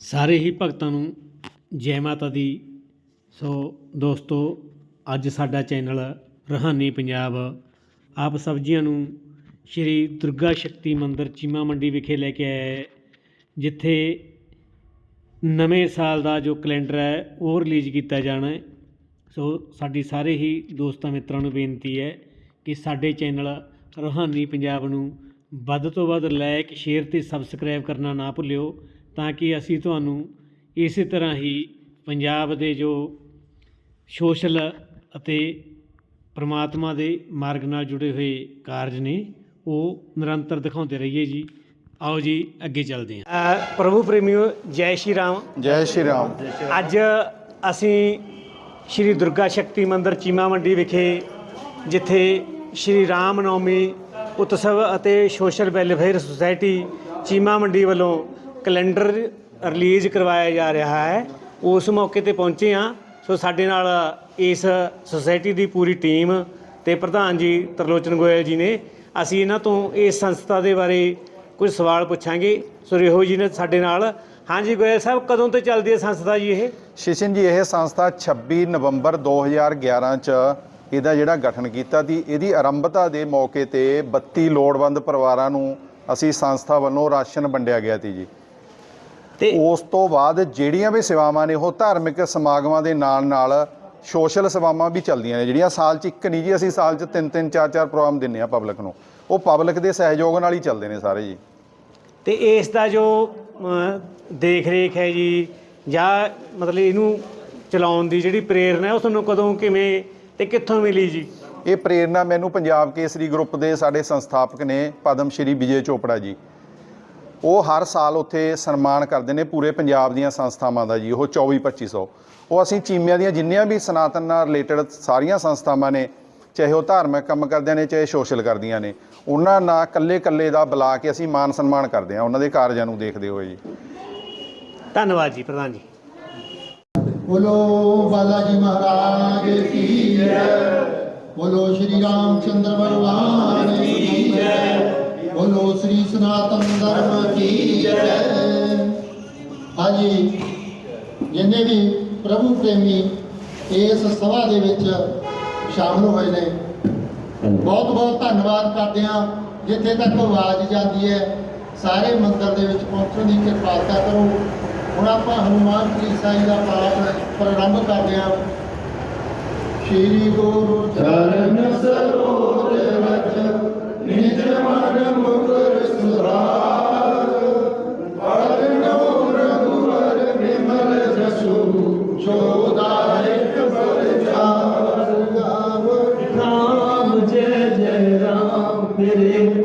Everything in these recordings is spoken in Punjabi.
ਸਾਰੇ ਹੀ ਭਗਤਾਂ ਨੂੰ ਜੈ ਮਾਤਾ ਦੀ। ਸੋ ਦੋਸਤੋ, ਅੱਜ ਸਾਡਾ ਚੈਨਲ ਰਹਾਨੀ ਪੰਜਾਬ, ਆਪ ਸਬਜ਼ੀਆਂ ਨੂੰ ਸ਼੍ਰੀ ਦੁਰਗਾ ਸ਼ਕਤੀ ਮੰਦਿਰ ਚੀਮਾ ਮੰਡੀ ਵਿਖੇ ਲੈ ਕੇ ਆਇਆ ਹੈ, ਜਿੱਥੇ ਨਵੇਂ ਸਾਲ ਦਾ ਜੋ ਕੈਲੰਡਰ ਹੈ, ਉਹ ਰਿਲੀਜ਼ ਕੀਤਾ ਜਾਣਾ ਹੈ। ਸੋ ਸਾਡੀ ਸਾਰੇ ਹੀ ਦੋਸਤਾਂ ਮਿੱਤਰਾਂ ਨੂੰ ਬੇਨਤੀ ਹੈ ਕਿ ਸਾਡੇ ਚੈਨਲ ਰੂਹਾਨੀ ਪੰਜਾਬ ਨੂੰ ਵੱਧ ਤੋਂ ਵੱਧ ਲਾਇਕ, ਸ਼ੇਅਰ ਤੇ ਸਬਸਕ੍ਰਾਈਬ ਕਰਨਾ ਨਾ ਭੁੱਲਿਓ। ਤਾਂ ਕਿ ਅਸੀਂ ਤੁਹਾਨੂੰ ਇਸੇ ਤਰ੍ਹਾਂ ਹੀ ਪੰਜਾਬ ਦੇ ਜੋ ਸੋਸ਼ਲ ਅਤੇ ਪ੍ਰਮਾਤਮਾ ਦੇ ਮਾਰਗ ਨਾਲ ਜੁੜੇ ਹੋਏ ਕਾਰਜ ਨੇ ਉਹ ਨਿਰੰਤਰ ਦਿਖਾਉਂਦੇ ਰਹੀਏ ਜੀ। ਆਓ ਜੀ ਅੱਗੇ ਚੱਲਦੇ ਹਾਂ। ਪ੍ਰਭੂ ਪ੍ਰੇਮੀਓ ਜੈ ਸ਼੍ਰੀ ਰਾਮ। ਜੈ ਸ਼੍ਰੀ ਰਾਮ। ਅੱਜ ਅਸੀਂ ਸ਼੍ਰੀ ਦੁਰਗਾ ਸ਼ਕਤੀ ਮੰਦਿਰ ਚੀਮਾ ਮੰਡੀ ਵਿਖੇ ਜਿੱਥੇ ਸ਼੍ਰੀ ਰਾਮ ਨਵਮੀ ਉਤਸਵ ਅਤੇ social welfare society Cheema Mandi ਵੱਲੋਂ ਕੈਲੰਡਰ ਰਿਲੀਜ਼ ਕਰਵਾਇਆ ਜਾ ਰਿਹਾ ਹੈ। ਉਸ ਮੌਕੇ ਤੇ ਪਹੁੰਚੇ ਹਾਂ। ਸੋ ਸਾਡੇ ਨਾਲ ਇਸ ਸੁਸਾਇਟੀ ਦੀ ਪੂਰੀ ਟੀਮ ਤੇ ਪ੍ਰਧਾਨ ਜੀ ਤਰਲੋਚਨ ਗੋਇਲ ਜੀ ਨੇ। ਅਸੀਂ ਇਹਨਾਂ ਤੋਂ ਇਸ ਸੰਸਥਾ ਦੇ ਬਾਰੇ ਕੁਝ ਸਵਾਲ ਪੁੱਛਾਂਗੇ। ਸੋ ਰਿਹੋ ਜੀ ਨੇ ਸਾਡੇ ਨਾਲ। ਹਾਂਜੀ ਗੋਇਲ ਸਾਹਿਬ, ਕਦੋਂ ਤੋਂ ਚੱਲਦੀ ਹੈ ਸੰਸਥਾ ਜੀ ਇਹ? ਸ਼ਿਸ਼ਨ ਜੀ, ਇਹ ਸੰਸਥਾ 26 ਨਵੰਬਰ 2011 ਚ ਇਹਦਾ ਜਿਹੜਾ ਗਠਨ ਕੀਤਾ ਸੀ, ਇਹਦੀ ਆਰੰਭਤਾ ਦੇ ਮੌਕੇ ਤੇ 32 ਲੋੜਵੰਦ ਪਰਿਵਾਰਾਂ ਨੂੰ ਅਸੀਂ ਸੰਸਥਾ ਵੱਲੋਂ ਰਾਸ਼ਨ ਵੰਡਿਆ ਗਿਆ ਸੀ ਜੀ। ਤੇ ਉਸ ਤੋਂ ਬਾਅਦ ਜਿਹੜੀਆਂ ਵੀ ਸੇਵਾਵਾਂ ਨੇ ਉਹ ਧਾਰਮਿਕ ਸਮਾਗਮਾਂ ਦੇ ਨਾਲ ਨਾਲ ਸੋਸ਼ਲ ਸੇਵਾਵਾਂ ਵੀ ਚੱਲਦੀਆਂ ਨੇ। ਜਿਹੜੀਆਂ ਸਾਲ 'ਚ ਇੱਕ ਨਹੀਂ ਜੀ ਅਸੀਂ ਸਾਲ 'ਚ ਤਿੰਨ ਤਿੰਨ ਚਾਰ ਚਾਰ ਪ੍ਰੋਗਰਾਮ ਦਿੰਨੇ ਆ ਪਬਲਿਕ ਨੂੰ। ਉਹ ਪਬਲਿਕ ਦੇ ਸਹਿਯੋਗ ਨਾਲ ਹੀ ਚੱਲਦੇ ਨੇ ਸਾਰੇ ਜੀ। ਤੇ ਇਸ ਦਾ ਜੋ ਦੇਖ ਰੇਖ ਹੈ ਜੀ ਜਾਂ ਮਤਲਬ ਇਹਨੂੰ ਚਲਾਉਣ ਦੀ ਜਿਹੜੀ ਪ੍ਰੇਰਨਾ ਹੈ ਉਹ ਤੁਹਾਨੂੰ ਕਦੋਂ ਕਿਵੇਂ ਤੇ ਕਿੱਥੋਂ ਮਿਲੀ ਜੀ? ਇਹ ਪ੍ਰੇਰਣਾ ਮੈਨੂੰ ਪੰਜਾਬ ਕੇਸਰੀ ਗਰੁੱਪ ਦੇ ਸਾਡੇ ਸੰਸਥਾਪਕ ਨੇ ਪਦਮ ਸ਼੍ਰੀ ਵਿਜੇ ਚੋਪੜਾ ਜੀ। ਉਹ ਹਰ ਸਾਲ ਉੱਥੇ ਸਨਮਾਨ ਕਰਦੇ ਨੇ ਪੂਰੇ ਪੰਜਾਬ ਦੀਆਂ ਸੰਸਥਾਵਾਂ ਦਾ ਜੀ ਉਹ 24 2500 ਉਹ ਅਸੀਂ ਚੀਮਿਆਂ ਦੀਆਂ ਜਿੰਨੀਆਂ ਵੀ ਸਨਾਤਨ ਨਾਲ ਰਿਲੇਟਡ ਸਾਰੀਆਂ ਸੰਸਥਾਵਾਂ ਨੇ ਚਾਹੇ ਉਹ ਧਾਰਮਿਕ ਕੰਮ ਕਰਦੇ ਨੇ ਚਾਹੇ ਸੋਸ਼ਲ ਕਰਦੀਆਂ ਨੇ ਉਹਨਾਂ ਨਾਲ ਇਕੱਲੇ ਇਕੱਲੇ ਦਾ ਬੁਲਾ ਕੇ ਅਸੀਂ ਮਾਨ ਸਨਮਾਨ ਕਰਦੇ ਹਾਂ ਉਹਨਾਂ ਦੇ ਕਾਰਜਾਂ ਨੂੰ ਦੇਖਦੇ ਹੋਏ ਜੀ। ਧੰਨਵਾਦ ਜੀ ਪ੍ਰਧਾਨ ਜੀ। ਬੋਲੋ ਬਾਲਾ ਜੀ ਮਹਾਰਾਜ ਕੀ ਜੈ ਬੋਲੋ ਸ਼੍ਰੀ ਰਾਮ ਚੰਦਰ ਕੀ ਜੈ। ਬੋਲੋ ਸ੍ਰੀ ਸਨਾਤਨ ਧਰਮ ਕੀ ਜੈ। ਹਾਂਜੀ, ਜਿੰਨੇ ਵੀ ਪ੍ਰਭੂ ਪ੍ਰੇਮੀ ਇਸ ਸਭਾ ਦੇ ਵਿੱਚ ਸ਼ਾਮਲ ਹੋਏ ਨੇ, ਬਹੁਤ ਬਹੁਤ ਧੰਨਵਾਦ ਕਰਦੇ ਹਾਂ, ਜਿੱਥੇ ਤੱਕ ਆਵਾਜ਼ ਜਾਂਦੀ ਹੈ, ਸਾਰੇ ਮੰਦਰ ਦੇ ਵਿੱਚ ਪਹੁੰਚਣ ਦੀ ਕਿਰਪਾਲਤਾ ਕਰੋ। ਹੁਣ ਆਪਾਂ ਹਨੂਮਾਨ ਚਾਲੀਸਾ ਜੀ ਦਾ ਪਾਠ ਪ੍ਰਾਰੰਭ ਕਰਦੇ ਹਾਂ। ਸ਼੍ਰੀ ਗੁਰੂ ਚਰਨ Amen.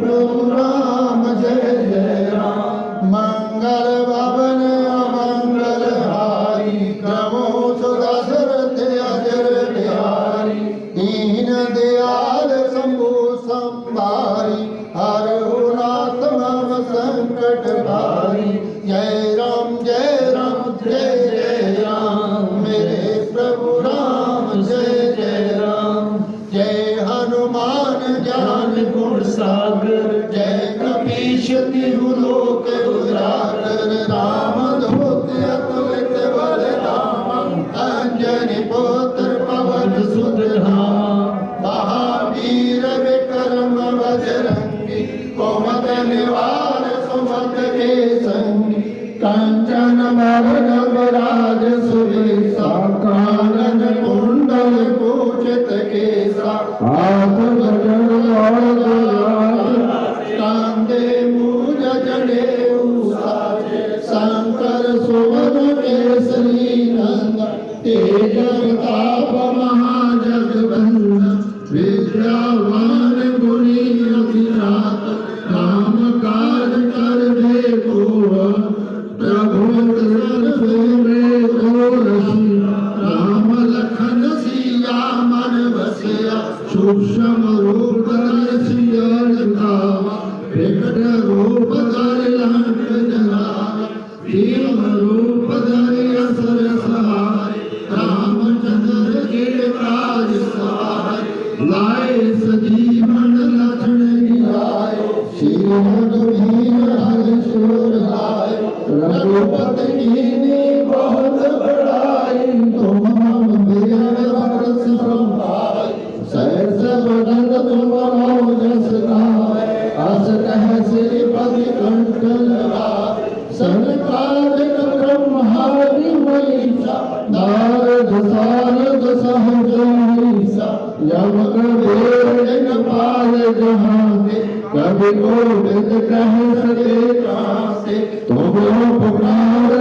جہاں کبھی کو کہہ سکے کہاں tomó por obra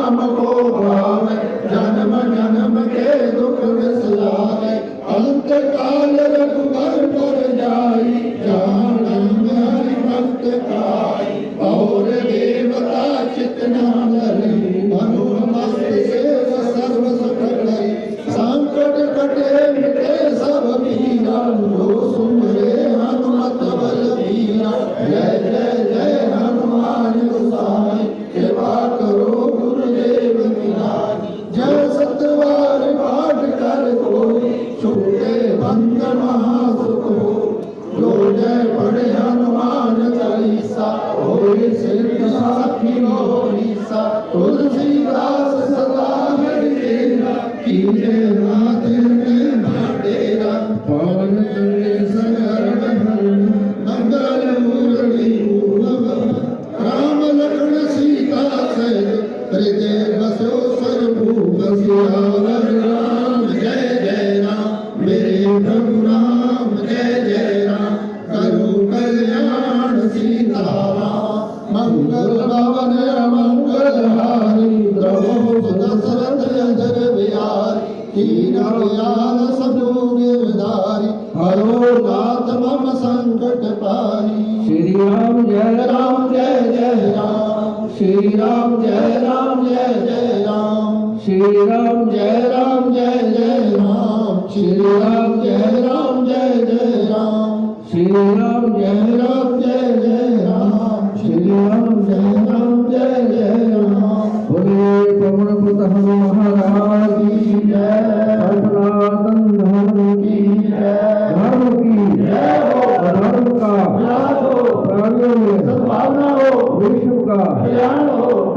हुन सरद अजर विहारी दीन दयाल सदूर विदारी हरो नाथ मम संकट पारी श्री राम जय राम जय जय राम श्री राम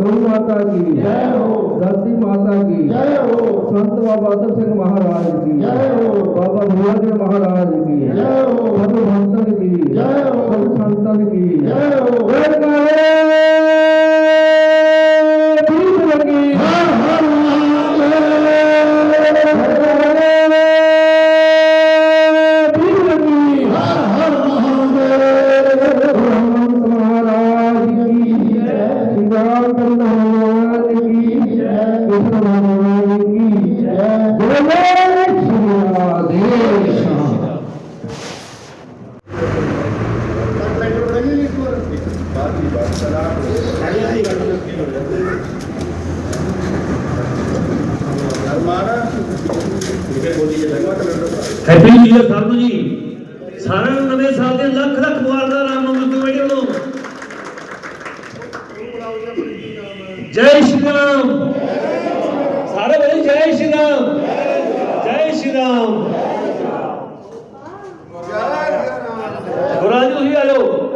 گرو ماتا کی دھرتی ماتا کی سنت بابا ادب سنگھ مہاراج کی بابا بھوجن مہاراج کی سب بھنتن کی سب سنتن کی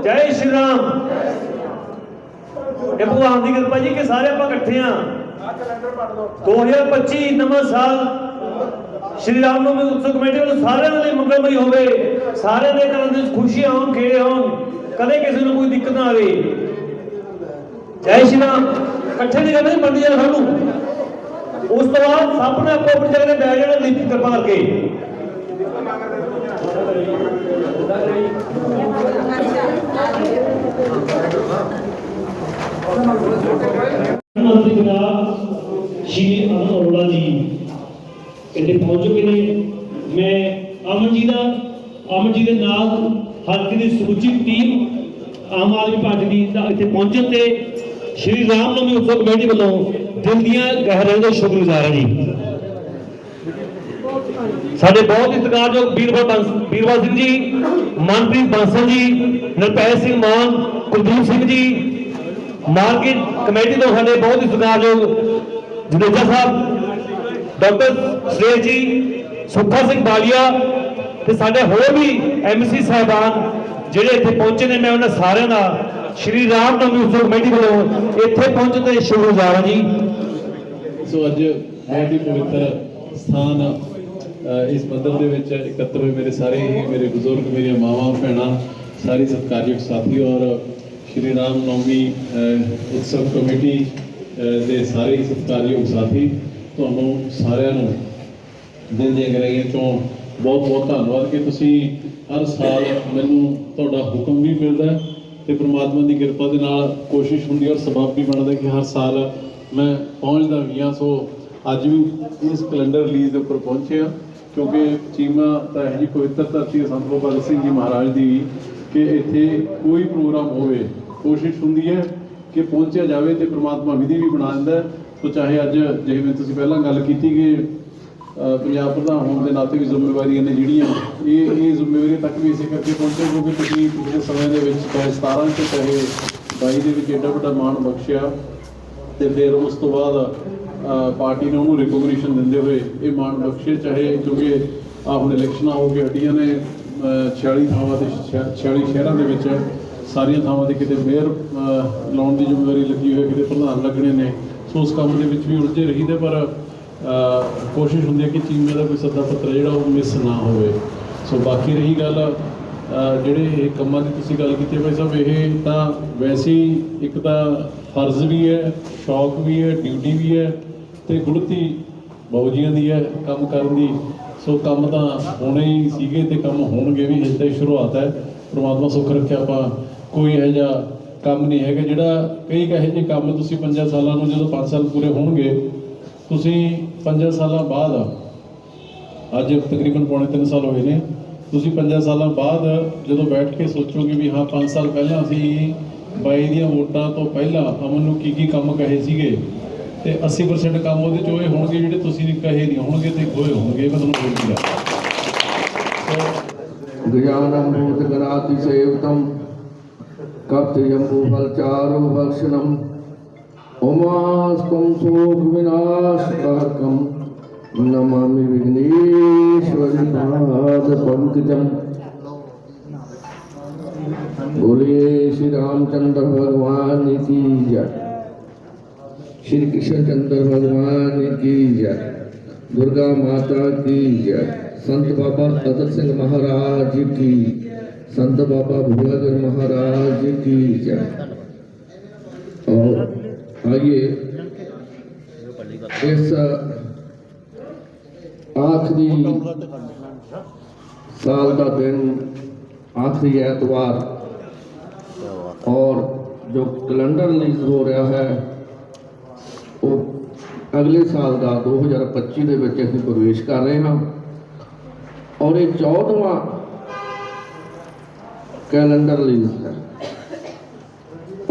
ਜੈ ਸ਼੍ਰੀ ਰਾਮ। ਇਹ ਭਗਵਾਨ ਦੀ ਕਿਰਪਾ ਜੀ ਕਿ ਸਾਰੇ ਆਪਾਂ ਇਕੱਠੇ ਆ। 2025 ਨਵਾਂ ਸਾਲ ਸ਼੍ਰੀ ਰਾਮ ਨਵਮੀ ਉਤਸਵ ਕਮੇਟੀ ਵੱਲੋਂ ਸਾਰਿਆਂ ਦੇ ਲਈ ਮੰਗਲਮਈ ਹੋਵੇ। ਸਾਰਿਆਂ ਦੇ ਘਰਾਂ ਦੇ ਵਿੱਚ ਖੁਸ਼ੀਆਂ ਖੇੜੇ ਹੋਣ ਕਦੇ ਕਿਸੇ ਨੂੰ ਕੋਈ ਦਿੱਕਤ ਨਾ ਆਵੇ। ਜੈ ਸ਼੍ਰੀ ਰਾਮ। ਇਕੱਠੇ ਨਹੀਂ ਕਰਨੇ ਮੰਡੀ ਸਾਨੂੰ। ਉਸ ਤੋਂ ਬਾਅਦ ਸਭ ਨੇ ਆਪੋ ਆਪਣੀ ਜਗ੍ਹਾ ਤੇ ਬੈਠ ਜਾਣਾ, ਲਿਪੀ ਕਿਰਪਾ ਕਰਕੇ ਮੰਤਰੀ ਜਨਾਬ ਸ਼੍ਰੀ ਅਮਨ ਅਰੋੜਾ ਜੀ ਇੱਥੇ ਪਹੁੰਚ ਚੁੱਕੇ ਨੇ। ਮੈਂ ਅਮਨ ਜੀ ਦਾ ਅਮਨ ਜੀ ਦੇ ਨਾਲ ਹਲਕੇ ਦੀ ਸਮੁੱਚੀ ਟੀਮ ਆਮ ਆਦਮੀ ਪਾਰਟੀ ਦੀ ਇੱਥੇ ਪਹੁੰਚਣ ਤੇ ਸ਼੍ਰੀ ਰਾਮ ਨਵਮੀ ਉਤਸਵ ਕਮੇਟੀ ਵੱਲੋਂ ਦਿਲ ਦੀਆਂ ਗਹਿਰਾਈਆਂ ਤੋਂ ਸ਼ੁਕਰਗੁਜ਼ਾਰ ਹਾਂ ਜੀ। ਸਾਡੇ ਬਹੁਤ ਹੀ ਸਤਿਕਾਰਯੋਗ ਵੀਰਵਾਰ ਬੰਸ ਸਿੰਘ ਜੀ, ਮਨਪ੍ਰੀਤ ਬਾਂਸਲ ਜੀ ਨਿਰਪੈ ਸਿੰਘ ਮਾਨ ਕੁਲਦੀਪ ਸਿੰਘ ਜੀ ਮਾਰਕੀਟ ਕਮੇਟੀ ਤੋਂ ਸਾਡੇ ਬਹੁਤ ਹੀ ਸਤਿਕਾਰਯੋਗ ਜੁਨੇਜਾ ਸਾਹਿਬ, ਡਾਕਟਰ ਸੁਰੇਸ਼ ਜੀ, ਸੁੱਖਾ ਸਿੰਘ ਬਾਲੀਆ ਤੇ ਸਾਡੇ ਹੋਰ ਵੀ ਐਮਸੀ ਸਾਹਿਬਾਨ ਜਿਹੜੇ ਇੱਥੇ ਪਹੁੰਚੇ ਨੇ, ਮੈਂ ਉਹਨਾਂ ਸਾਰਿਆਂ ਦਾ ਸ਼੍ਰੀ ਰਾਮ ਨਵਮੀ ਉਤਸਵ ਕਮੇਟੀ ਵੱਲੋਂ ਇੱਥੇ ਪਹੁੰਚਣ ਤੇ ਸ਼ੁਕਰਗੁਜ਼ਾਰ ਹਾਂ ਜੀ। ਸੋ ਅੱਜ ਬਹੁਤ ਹੀ ਪਵਿੱਤਰ ਸਥਾਨ ਇਸ ਮੰਦਰ ਦੇ ਵਿੱਚ ਇਕੱਤਰ ਹੋਏ ਮੇਰੇ ਸਾਰੇ ਹੀ, ਮੇਰੇ ਬਜ਼ੁਰਗ, ਮੇਰੀਆਂ ਮਾਵਾਂ, ਭੈਣਾਂ, ਸਾਰੇ ਸਤਿਕਾਰਯੋਗ ਸਾਥੀ ਔਰ ਸ਼੍ਰੀ ਰਾਮ ਨੌਮੀ ਉਤਸਵ ਕਮੇਟੀ ਦੇ ਸਾਰੇ ਸਤਿਕਾਰਯੋਗ ਸਾਥੀ, ਤੁਹਾਨੂੰ ਸਾਰਿਆਂ ਨੂੰ ਦਿਲ ਦੀਆਂ ਗਹਿਰਾਈਆਂ ਤੋਂ ਬਹੁਤ ਬਹੁਤ ਧੰਨਵਾਦ ਕਿ ਤੁਸੀਂ ਹਰ ਸਾਲ ਮੈਨੂੰ ਤੁਹਾਡਾ ਹੁਕਮ ਵੀ ਮਿਲਦਾ ਹੈ ਤੇ ਪ੍ਰਮਾਤਮਾ ਦੀ ਕਿਰਪਾ ਦੇ ਨਾਲ ਕੋਸ਼ਿਸ਼ ਹੁੰਦੀ ਔਰ ਸਬਬ ਵੀ ਬਣਦਾ ਕਿ ਹਰ ਸਾਲ ਮੈਂ ਪਹੁੰਚਦਾ ਵੀ ਹਾਂ। ਸੋ, ਅੱਜ ਵੀ ਇਸ ਕੈਲੰਡਰ ਰਿਲੀਜ਼ ਦੇ ਉੱਪਰ ਪਹੁੰਚੇ ਹਾਂ, ਕਿਉਂਕਿ ਚੀਮਾ ਤਾਂ ਇਹ ਜੀ ਪਵਿੱਤਰ ਧਰਤੀ ਸੰਤ ਬਾਬਾ ਅਟਲ ਸਿੰਘ ਜੀ ਮਹਾਰਾਜ ਦੀ ਕਿ ਇੱਥੇ ਕੋਈ ਪ੍ਰੋਗਰਾਮ ਹੋਵੇ, ਕੋਸ਼ਿਸ਼ ਹੁੰਦੀ ਹੈ ਕਿ ਪਹੁੰਚਿਆ ਜਾਵੇ ਤੇ ਪ੍ਰਮਾਤਮਾ ਵਿਧੀ ਵੀ ਬਣਾ ਦਿੰਦਾ ਸੋ ਚਾਹੇ ਅੱਜ ਜਿਵੇਂ ਤੁਸੀਂ ਪਹਿਲਾਂ ਗੱਲ ਕੀਤੀ ਕਿ ਪੰਜਾਬ ਪ੍ਰਧਾਨ ਹੋਣ ਦੇ ਨਾਤੇ ਵੀ ਜ਼ਿੰਮੇਵਾਰੀਆਂ ਨੇ ਜਿਹੜੀਆਂ, ਇਹ ਇਹ ਜ਼ਿੰਮੇਵਾਰੀਆਂ ਤੱਕ ਵੀ ਇਸੇ ਕਰਕੇ ਪਹੁੰਚੇ ਕਿਉਂਕਿ ਤੁਸੀਂ ਪਿਛਲੇ ਸਮੇਂ ਦੇ ਵਿੱਚ ਚਾਹੇ 17 ਚ, ਚਾਹੇ 22 ਦੇ ਵਿੱਚ ਏਡਾ ਵੱਡਾ ਮਾਣ ਬਖਸ਼ਿਆ ਤੇ ਫਿਰ ਉਸ ਤੋਂ ਬਾਅਦ ਪਾਰਟੀ ਨੇ ਉਹਨੂੰ ਰਿਕੋਗਨੀਸ਼ਨ ਦਿੰਦੇ ਹੋਏ ਇਹ ਮਾਣ ਬਖਸ਼ੇ, ਚਾਹੇ ਕਿਉਂਕਿ ਆਹ ਹੁਣ ਇਲੈਕਸ਼ਨਾਂ ਹੋ ਕੇ ਹਟੀਆਂ ਨੇ 46 ਥਾਵਾਂ ਤੇ 46 ਸ਼ਹਿਰਾਂ ਦੇ ਵਿੱਚ ਸਾਰੀਆਂ ਥਾਵਾਂ ਤੇ ਕਿਤੇ ਮੇਅਰ ਲਾਉਣ ਦੀ ਜ਼ਿੰਮੇਵਾਰੀ ਲੱਗੀ ਹੋਈ ਹੈ, ਕਿਤੇ ਪ੍ਰਧਾਨ ਲੱਗਣੇ ਨੇ। ਸੋ ਉਸ ਕੰਮ ਦੇ ਵਿੱਚ ਵੀ ਉਲਝੇ ਰਹੀਦੇ, ਪਰ ਕੋਸ਼ਿਸ਼ ਹੁੰਦੀ ਹੈ ਕਿ ਚੀਮੇ ਦਾ ਕੋਈ ਸੱਦਾ ਪੱਤਰ ਜਿਹੜਾ ਉਹ ਮਿਸ ਨਾ ਹੋਵੇ। ਸੋ ਬਾਕੀ ਰਹੀ ਗੱਲ ਜਿਹੜੇ ਇਹ ਕੰਮਾਂ ਦੀ ਤੁਸੀਂ ਗੱਲ ਕੀਤੀ ਹੈ ਭਾਈ ਸਾਹਿਬ, ਇਹ ਤਾਂ ਵੈਸੇ ਹੀ ਇੱਕ ਤਾਂ ਫਰਜ਼ ਵੀ ਹੈ, ਸ਼ੌਕ ਵੀ ਹੈ ਡਿਊਟੀ ਵੀ ਹੈ ਤੇ ਗੁਲਤੀ ਬਾਊਜੀਆਂ ਦੀ ਹੈ ਕੰਮ ਕਰਨ ਦੀ। ਸੋ ਕੰਮ ਤਾਂ ਹੋਣੇ ਹੀ ਸੀਗੇ ਤੇ ਕੰਮ ਹੋਣਗੇ ਵੀ ਇਸ ਤੇ ਸ਼ੁਰੂਆਤ ਹੈ। ਪ੍ਰਮਾਤਮਾ ਸੁੱਖ ਰੱਖਿਆ ਆਪਾਂ ਕੋਈ ਇਹੋ ਜਿਹਾ ਕੰਮ ਨਹੀਂ ਹੈਗਾ, ਜਿਹੜਾ ਕਈ ਕਹੇ ਜਿਹੇ ਕੰਮ ਤੁਸੀਂ 5 ਸਾਲਾਂ ਨੂੰ ਜਦੋਂ 5 ਸਾਲ ਪੂਰੇ ਹੋਣਗੇ, ਤੁਸੀਂ 5 ਸਾਲਾਂ ਬਾਅਦ, ਅੱਜ ਤਕਰੀਬਨ ਪੌਣੇ 3 ਸਾਲ ਹੋਏ ਨੇ, ਤੁਸੀਂ 5 ਸਾਲਾਂ ਬਾਅਦ ਜਦੋਂ ਬੈਠ ਕੇ ਸੋਚੋਗੇ ਵੀ ਹਾਂ 5 ਸਾਲ ਪਹਿਲਾਂ ਅਸੀਂ ਬਾਈ ਦੀਆਂ ਵੋਟਾਂ ਤੋਂ ਪਹਿਲਾਂ ਅਮਨ ਨੂੰ ਕੀ ਕੀ ਕੰਮ ਕਹੇ ਸੀਗੇ ਤੇ 80% ਕੰਮ ਉਹਦੇ ਚ ਹੋਏ ਹੋਣਗੇ ਜਿਹੜੇ ਤੁਸੀਂ ਨਹੀਂ ਕਹੇ ਨਹੀਂ ਹੋਣਗੇ ਤੇ ਹੋਏ ਹੋਣਗੇ ਮੈਂ ਤੁਹਾਨੂੰ ਬੋਲ ਦਿਆ गजानम भूतगणाति सेवतम कप्तयम्बु फलचारु भक्षणम उमास्कं शोक विनाशकारकम नमामि विघ्नेश्वरी नाथ पंकजम बोलिए श्री रामचंद्र भगवान की जय شری کشن چندر بھگوان کی جائے درگا ماتا کی جائے سنت بابا عدل سنگھ مہاراج کی سنت بابا بھولاگر مہاراج کی جائے اور آئیے اس آخری سال کا دن، آخری اتوار۔ اور جو کیلنڈر ریلیز ہو رہا ہے ਉਹ ਅਗਲੇ ਸਾਲ ਦਾ 2025 ਦੇ ਵਿੱਚ ਅਸੀਂ ਪ੍ਰਵੇਸ਼ ਕਰ ਰਹੇ ਹਾਂ। ਔਰ ਇਹ 14ਵਾਂ ਕੈਲੰਡਰ ਰਿਲੀਜ਼ ਹੈ।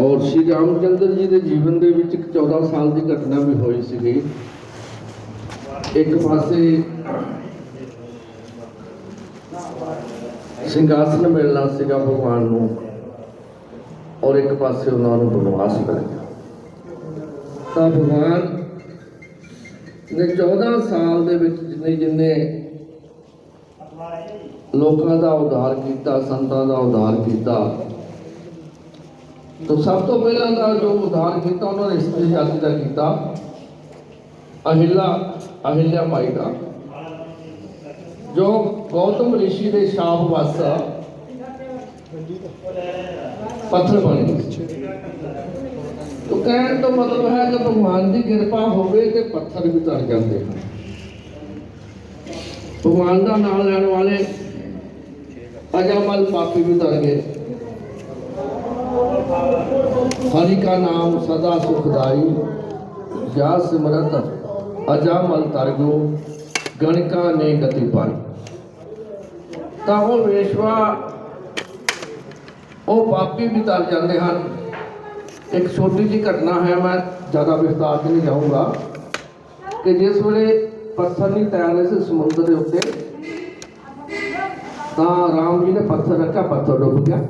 ਔਰ ਸ਼੍ਰੀ ਰਾਮਚੰਦਰ ਜੀ ਦੇ ਜੀਵਨ ਦੇ ਵਿੱਚ ਇੱਕ 14 ਸਾਲ ਦੀ ਘਟਨਾ ਵੀ ਹੋਈ ਸੀਗੀ। ਇੱਕ ਪਾਸੇ ਸਿੰਘਾਸਨ ਮਿਲਣਾ ਸੀਗਾ ਭਗਵਾਨ ਨੂੰ, ਔਰ ਇੱਕ ਪਾਸੇ ਉਹਨਾਂ ਨੂੰ ਬਨਵਾਸ ਮਿਲ ਗਿਆ ਤਾਂ ਭਗਵਾਨ ਨੇ 14 ਸਾਲ ਦੇ ਵਿੱਚ ਜਿੰਨੇ ਜਿੰਨੇ ਲੋਕਾਂ ਦਾ ਉਧਾਰ ਕੀਤਾ, ਸੰਤਾਂ ਦਾ ਉਧਾਰ ਕੀਤਾ, ਤਾਂ ਸਭ ਤੋਂ ਪਹਿਲਾਂ ਦਾ ਜੋ ਉਧਾਰ ਕੀਤਾ, ਉਹਨਾਂ ਨੇ ਇਸਤਰੀ ਜਾਤੀ ਦਾ ਕੀਤਾ। ਅਹਿਲਾ, ਅਹਿਲਿਆ ਭਾਈ ਦਾ, ਜੋ ਗੌਤਮ ਰਿਸ਼ੀ ਦੇ ਸ਼ਾਪ ਵਸ ਪੱਥਰ ਬਣ। ਤੋ ਕਹਿਣ ਤੋਂ ਮਤਲਬ ਹੈ ਕਿ ਭਗਵਾਨ ਦੀ ਕਿਰਪਾ ਹੋਵੇ ਤੇ ਪੱਥਰ ਵੀ ਤਰ ਜਾਂਦੇ ਹਨ। ਭਗਵਾਨ ਦਾ ਨਾਮ ਲੈਣ ਵਾਲੇ ਅਜਾਮਲ ਪਾਪੀ ਵੀ ਤਰ ਗਏ। ਹਰੀ ਕਾ ਨਾਮ ਸਦਾ ਸੁਖਦਾਈ, ਜਾ ਸਿਮਰਤ, ਅਜਾਮਲ ਤਰਗੋ ਗਣਕਾ ਨੇ ਗਤੀ ਪਾਈ। ਤਾਂ ਉਹ ਵੇਸ਼ਵਾ ਉਹ ਪਾਪੀ ਵੀ ਤਰ ਜਾਂਦੇ ਹਨ। ਇੱਕ ਛੋਟੀ ਜਿਹੀ ਘਟਨਾ ਹੈ, ਮੈਂ ਜ਼ਿਆਦਾ ਵਿਸਤਾਰ 'ਚ ਨਹੀਂ ਜਾਊਂਗਾ, ਕਿ ਜਿਸ ਵੇਲੇ ਪੱਥਰ ਨਹੀਂ ਤੈਰ ਰਹੇ ਸੀ ਸਮੁੰਦਰ ਦੇ ਉੱਤੇ, ਤਾਂ ਰਾਮ ਜੀ ਨੇ ਪੱਥਰ ਰੱਖਿਆ, ਪੱਥਰ ਡੁੱਬ ਗਿਆ।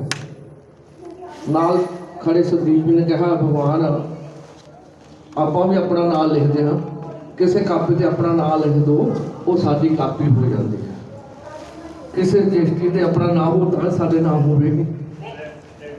ਨਾਲ ਖੜੇ ਸੁਦੀਪ ਜੀ ਨੇ ਕਿਹਾ, ਭਗਵਾਨ, ਆਪਾਂ ਵੀ ਆਪਣਾ ਨਾਮ ਲਿਖਦੇ ਹਾਂ। ਕਿਸੇ ਕਾਪੀ ਤੇ ਆਪਣਾ ਨਾਮ ਲਿਖ ਦਿਓ ਉਹ ਸਾਡੀ ਕਾਪੀ ਹੋ ਜਾਂਦੀ ਹੈ। ਕਿਸੇ ਰਜਿਸਟਰੀ ਤੇ ਆਪਣਾ ਨਾਮ ਹੋ ਤਾਂ ਸਾਡੇ ਨਾਮ ਹੋਵੇਗੀ।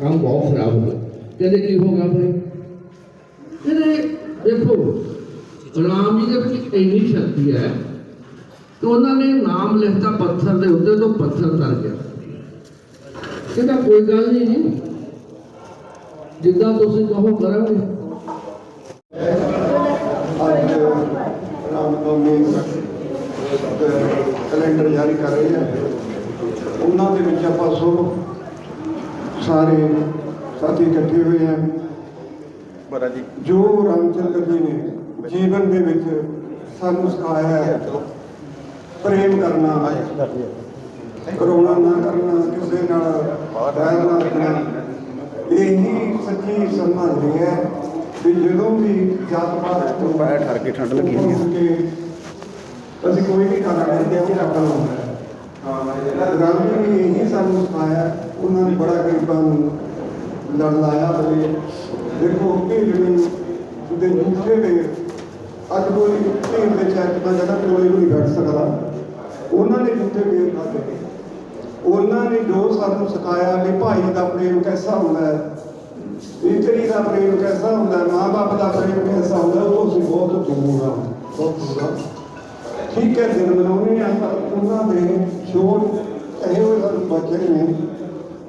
ਕੰਮ ਬਹੁਤ ਖਰਾਬ ਹੋ ਗਿਆ ਕਹਿੰਦੇ ਕੀ ਹੋ ਗਿਆ ਭਾਈ ਕਹਿੰਦੇ ਦੇਖੋ ਰਾਮ ਜੀ ਦੇ ਵਿੱਚ ਇੰਨੀ ਸ਼ਕਤੀ ਹੈ ਕਿ ਉਹਨਾਂ ਨੇ ਨਾਮ ਲਿਖਤਾ ਪੱਥਰ ਦੇ ਉੱਤੇ ਤੋਂ ਪੱਥਰ ਤਰ ਗਿਆ ਕਹਿੰਦਾ ਕੋਈ ਗੱਲ ਨਹੀਂ ਜੀ ਜਿੱਦਾਂ ਤੁਸੀਂ ਕਹੋ ਕਰਾਂਗੇ ਅੱਜ ਰਾਮਨਵਮੀ ਕੈਲੰਡਰ ਜਾਰੀ ਕਰ ਰਹੇ ਆ ਉਹਨਾਂ ਦੇ ਵਿੱਚ ਆਪਾਂ ਸਭ ਸਾਰੇ ਸਾਥੀ ਇਕੱਠੇ ਹੋਏ ਹਾਂ ਬਰਾ ਜੀ। ਜੋ ਰਾਮਚੰਦਰ ਜੀ ਨੇ ਜੀਵਨ ਦੇ ਵਿੱਚ ਸਾਨੂੰ ਸਿਖਾਇਆ ਹੈ ਪ੍ਰੇਮ ਕਰਨਾ ਕਰੋਨਾ ਨਾ ਕਰਨਾ ਕਿਸੇ ਨਾਲ ਵੈਰ ਨਾ ਇਹੀ ਸੱਚੀ ਸਮਝ ਹੈ ਵੀ ਜਦੋਂ ਵੀ ਜਾਤ ਪਾਤ ਤੋਂ ਪੈਰ ਠਰ ਕੇ ਠੰਡ ਲੱਗੀ ਹੈ। ਹੈ ਅਸੀਂ ਕੋਈ ਵੀ ਖਾਣਾ ਲੈਂਦੇ ਹਾਂ ਉਹ ਰੱਖਣਾ ਹੁੰਦਾ ਹੈ। ਹਾਂ ਰਾਮ ਜੀ ਨੇ ਇਹੀ ਸਾਨੂੰ ਸਿਖਾਇਆ। ਉਹਨਾਂ ਨੇ ਬੜਾ ਗਰੀਬਾਂ ਨੂੰ ਲੜ ਲਾਇਆ ਬਲੇ ਦੇਖੋ ਕਿ ਜਿਹੜੇ ਦੂਸਰੇ ਦੇ ਅੱਜ ਕੋਈ ਭੀੜ ਦੇ ਚੈੱਕ ਤਾਂ ਜਗ੍ਹਾ ਕੋਲੇ ਵੀ ਨਹੀਂ ਬੈਠ ਸਕਦਾ। ਉਹਨਾਂ ਨੇ ਜਿੱਥੇ ਵੇਰ ਖਾਦੇ ਉਹਨਾਂ ਨੇ ਜੋ ਸਾਨੂੰ ਸਿਖਾਇਆ ਕਿ ਭਾਈ ਦਾ ਪ੍ਰੇਮ ਕੈਸਾ ਹੁੰਦਾ ਹੈ ਇਤਰੀ ਦਾ ਪ੍ਰੇਮ ਕੈਸਾ ਹੁੰਦਾ ਹੈ ਮਾਂ-ਬਾਪ ਦਾ ਪ੍ਰੇਮ ਕੈਸਾ ਹੁੰਦਾ ਹੈ, ਉਹ ਅਸੀਂ ਬਹੁਤ ਦੂਰ ਹਾਂ ਬਹੁਤ ਦੂਰ ਹਾਂ ਠੀਕ ਹੈ ਦਿਨ ਮਨਾਉਣੇ ਆ ਪਰ ਉਹਨਾਂ ਦੇ ਛੋਟ ਇਹੋ ਜਿਹੇ ਸਾਨੂੰ ਬੱਚੇ ਨੇ।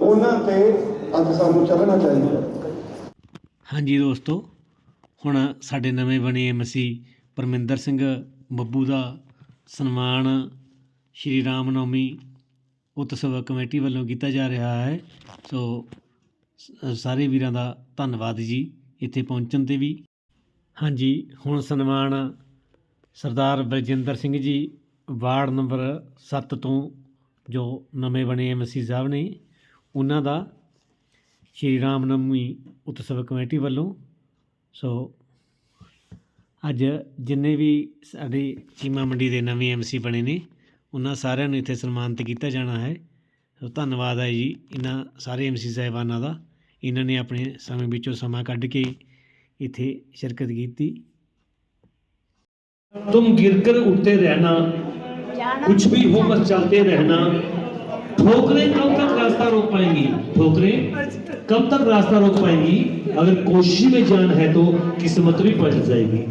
ਉਹਨਾਂ ਤੇ ਅੱਜ ਸਾਨੂੰ ਚੱਲਣਾ ਚਾਹੀਦਾ। ਹਾਂਜੀ ਦੋਸਤੋ, ਹੁਣ ਸਾਡੇ ਨਵੇਂ ਬਣੇ ਐਮਸੀ ਪਰਮਿੰਦਰ ਸਿੰਘ ਬੱਬੂ ਦਾ ਸਨਮਾਨ ਸ਼੍ਰੀ ਰਾਮ ਨੌਮੀ ਉਤਸਵ ਕਮੇਟੀ ਵੱਲੋਂ ਕੀਤਾ ਜਾ ਰਿਹਾ ਹੈ। ਸੋ ਸਾਰੇ ਵੀਰਾਂ ਦਾ ਧੰਨਵਾਦ ਜੀ, ਇੱਥੇ ਪਹੁੰਚਣ ਤੇ ਵੀ। ਹਾਂਜੀ, ਹੁਣ ਸਨਮਾਨ ਸਰਦਾਰ ਬਲਜਿੰਦਰ ਸਿੰਘ ਜੀ ਵਾਰਡ ਨੰਬਰ 7 ਤੋਂ ਜੋ ਨਵੇਂ ਬਣੇ ਐਮਸੀ ਸਾਹਿਬ ਨੇ। ਉਹਨਾਂ ਦਾ ਸ਼੍ਰੀ ਰਾਮ ਨਵਮੀ ਉਤਸਵ ਕਮੇਟੀ ਵੱਲੋਂ ਸੋ ਅੱਜ ਜਿੰਨੇ ਵੀ ਸਾਡੇ ਚੀਮਾ ਮੰਡੀ ਦੇ ਨਵੇਂ ਐਮਸੀ ਬਣੇ ਨੇ ਉਹਨਾਂ ਸਾਰਿਆਂ ਨੂੰ ਇੱਥੇ ਸਨਮਾਨਿਤ ਕੀਤਾ ਜਾਣਾ ਹੈ ਸੋ ਧੰਨਵਾਦ ਹੈ ਜੀ ਇਹਨਾਂ ਸਾਰੇ ਐਮਸੀ ਸਾਹਿਬਾਨਾਂ ਦਾ ਇਹਨਾਂ ਨੇ ਆਪਣੇ ਸਮੇਂ ਵਿੱਚੋਂ ਸਮਾਂ ਕੱਢ ਕੇ ਇੱਥੇ ਸ਼ਿਰਕਤ ਕੀਤੀ तुम गिरकर उठते रहना कुछ भी हो बस चलते रहना ठोकरें कब तक रास्ता रोक पाएंगी ठोकरें कब तक रास्ता रोक पाएंगी अगर कोशिश में जान है तो किस्मत भी पलट जाएगी